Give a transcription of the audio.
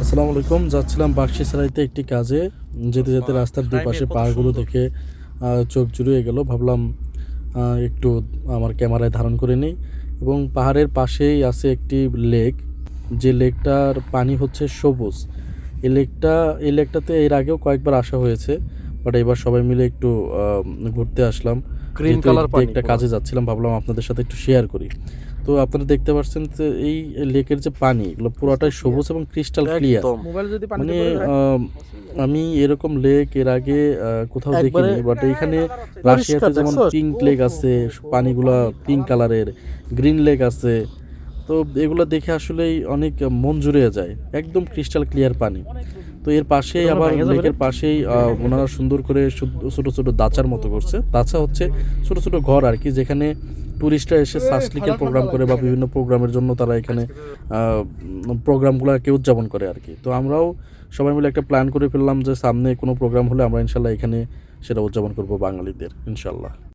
আসসালামু আলাইকুম। যাচ্ছিলাম বাক্সিসারাইতে একটি কাজে। যেতে যেতে রাস্তার দুপাশে পাহাড়গুলো দেখে চোখ জুড়িয়ে গেল। ভাবলাম একটু আমার ক্যামেরায় ধারণ করে নিই। এবং পাহাড়ের পাশেই আছে একটি লেক। যে লেকটার পানি হচ্ছে সবুজ। এই লেকটা এই লেকটাতে এর আগেও কয়েকবার আসা হয়েছে। বাট এবার সবাই মিলে একটু ঘুরতে আসলাম। এই- পানি একটা কাজে যাচ্ছিলাম ভাবলাম আপনাদের সাথে একটু শেয়ার করি। তো আপনারা দেখতে পাচ্ছেন যে এই লেকের যে পানি এগুলো পুরোটাই সবুজ এবং ক্রিস্টাল ক্লিয়ার একদম। মোবাইল যদি মানে আম, এরকম লেক এর আগে আহ, কোথাও দেখিনি বাট এখানে রাশিয়াতে যেমন পিঙ্ক লেক আছে পানিগুলা পিঙ্ক কালারের গ্রিন লেক আছে। তো এগুলো দেখে আসলেই অনেক মন জুড়ে যায় একদম ক্রিস্টাল ক্লিয়ার পানি। তো এর পাশেই আবার? লেকের পাশেই আহ, ওনারা সুন্দর করে ছোট ছোট দাচার মতো করছে। দাচা হচ্ছে ছোট ছোট ঘর আর কি যেখানে টুরিস্টরা এসে সাসলিকের প্রোগ্রাম করে বা বিভিন্ন প্রোগ্রামের জন্য তারা এখানে প্রোগ্রামগুলোকে উদযাপন করে আর কি। তো আমরাও সবাই মিলে একটা প্ল্যান করে ফেললাম যে সামনে কোনো প্রোগ্রাম হলে আমরা ইনশাল্লাহ এখানে সেটা উদযাপন করব বাঙালিদের ইনশাল্লাহ।